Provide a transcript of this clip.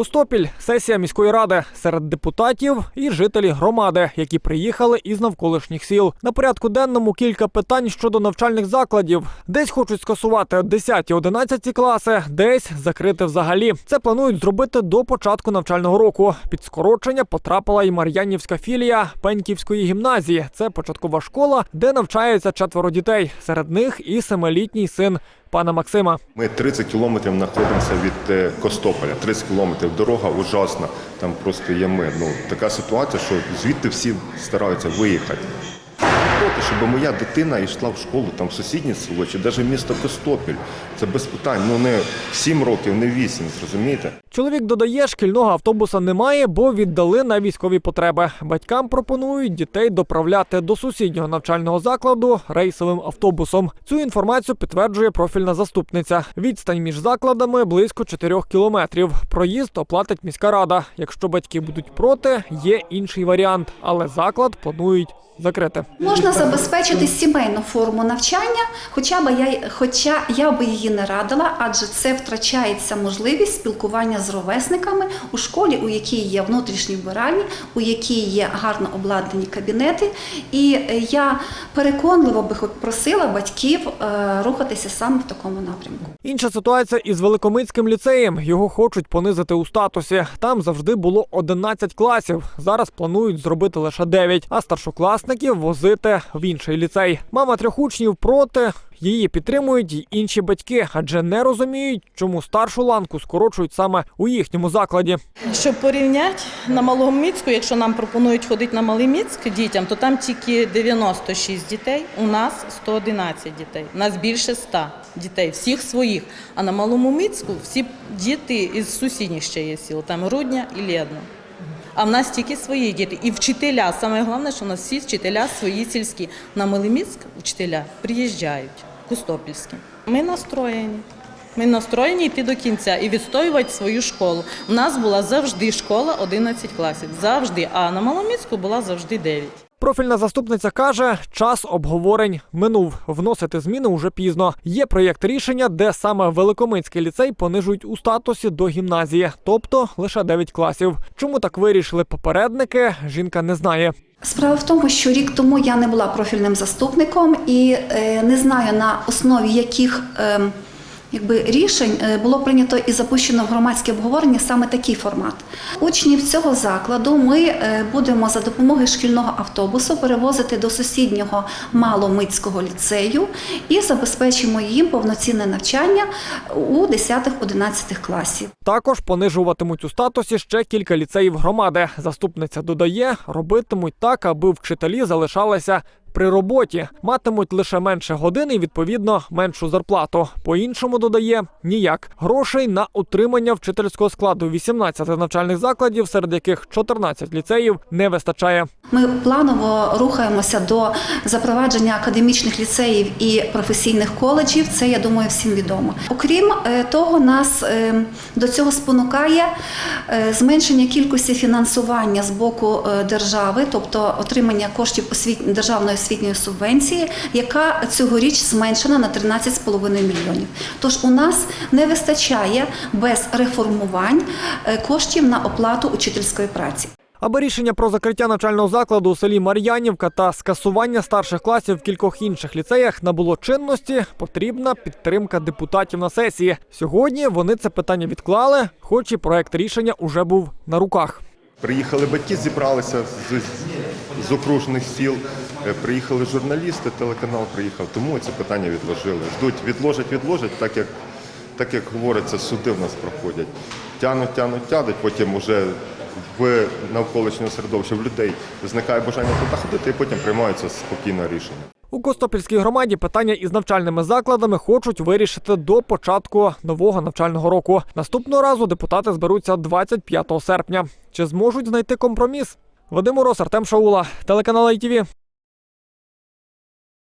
Костопіль сесія міської ради серед депутатів і жителі громади, які приїхали із навколишніх сіл. На порядку денному кілька питань щодо навчальних закладів. Десь хочуть скасувати 10-11 класи, десь закрити взагалі. Це планують зробити до початку навчального року. Під скорочення потрапила і Мар'янівська філія Пеньківської гімназії. Це початкова школа, де навчається четверо дітей. Серед них і семилітній син пана Максима. Ми 30 кілометрів знаходимося від е, Костополя. 30 кілометрів дорога ужасна. Там просто є ми. Ну така ситуація, що звідти всі стараються виїхати. Проти, щоб моя дитина йшла в школу там в сусіднє село чи навіть місто Костопіль. Це без питань. Ну не 7 років, не 8, зрозумієте? Чоловік додає, шкільного автобуса немає, бо віддали на військові потреби. Батькам пропонують дітей доправляти до сусіднього навчального закладу рейсовим автобусом. Цю інформацію підтверджує профільна заступниця. Відстань між закладами близько 4 кілометрів. Проїзд оплатить міська рада. Якщо батьки будуть проти, є інший варіант, але заклад планують закрити. Можна забезпечити сімейну форму навчання, хоча б я, хоча я би її не радила, адже це втрачається можливість спілкування з ровесниками у школі, у якій є внутрішні вбиральні, у якій є гарно обладнані кабінети. І е, я переконливо би просила батьків е, рухатися саме в такому напрямку. Інша ситуація із Великомицьким ліцеєм. Його хочуть понизити у статусі. Там завжди було 11 класів. Зараз планують зробити лише 9, а старшокласників возити в інший ліцей. Мама трьох учнів проти. Її підтримують й інші батьки, адже не розуміють, чому старшу ланку скорочують саме у їхньому закладі. Щоб порівняти на Малому Міцьку, якщо нам пропонують ходити на Малий Міцьк дітям, то там тільки 96 дітей, у нас 111 дітей. У нас більше 100 дітей, всіх своїх. А на Малому Міцьку всі діти із сусідніх ще є сіл, там Рудня і Лєдно. А в нас тільки свої діти. І вчителя, саме головне, що у нас всі вчителя свої сільські. На Малий Міцьк вчителя приїжджають, Кустопільські. Ми настроєні. Ми настроєні йти до кінця і відстоювати свою школу. У нас була завжди школа 11 класів. Завжди. А на Маломіцьку була завжди 9. Профільна заступниця каже, час обговорень минув. Вносити зміни уже пізно. Є проєкт рішення, де саме Великомицький ліцей понижують у статусі до гімназії, тобто лише 9 класів. Чому так вирішили попередники? Жінка не знає. Справа в тому, що рік тому я не була профільним заступником і е, не знаю на основі яких е, якби, рішень е, було прийнято і запущено в громадське обговорення саме такий формат. Учнів цього закладу ми е, будемо за допомогою шкільного автобусу перевозити до сусіднього Маломицького ліцею і забезпечимо їм повноцінне навчання у 10-11 класів. Також понижуватимуть у статусі ще кілька ліцеїв громади. Заступниця додає, робитимуть так, аби вчителі залишалися при роботі, матимуть лише менше годин і відповідно меншу зарплату. По-іншому додає ніяк. Грошей на утримання вчительського складу 18 навчальних закладів, серед яких 14 ліцеїв, не вистачає. Ми планово рухаємося до запровадження академічних ліцеїв і професійних коледжів. Це я думаю всім відомо. Окрім е, того, нас е, до цього спонукає е, зменшення кількості фінансування з боку держави, тобто отримання коштів державної освітньої субвенції, яка цьогоріч зменшена на 13,5 мільйонів. Тож у нас не вистачає без реформувань е, коштів на оплату учительської праці. Аби рішення про закриття навчального закладу у селі Мар'янівка та скасування старших класів в кількох інших ліцеях набуло чинності, потрібна підтримка депутатів на сесії. Сьогодні вони це питання відклали, хоч і проект рішення уже був на руках. Приїхали батьки, зібралися з, з окружних сіл. Е, Приїхали журналісти, телеканал приїхав. Тому це питання відложили. Ждуть, відложать, відложать, так як, так як говориться, суди в нас проходять. Тянуть, тянуть, тянуть, потім вже в навколишнього середовища в людей зникає бажання туди ходити, і потім приймаються спокійне рішення. У Костопільській громаді питання із навчальними закладами хочуть вирішити до початку нового навчального року. Наступного разу депутати зберуться 25 серпня. Чи зможуть знайти компроміс? Вадим Урос, Артем Шаула, телеканал ITV.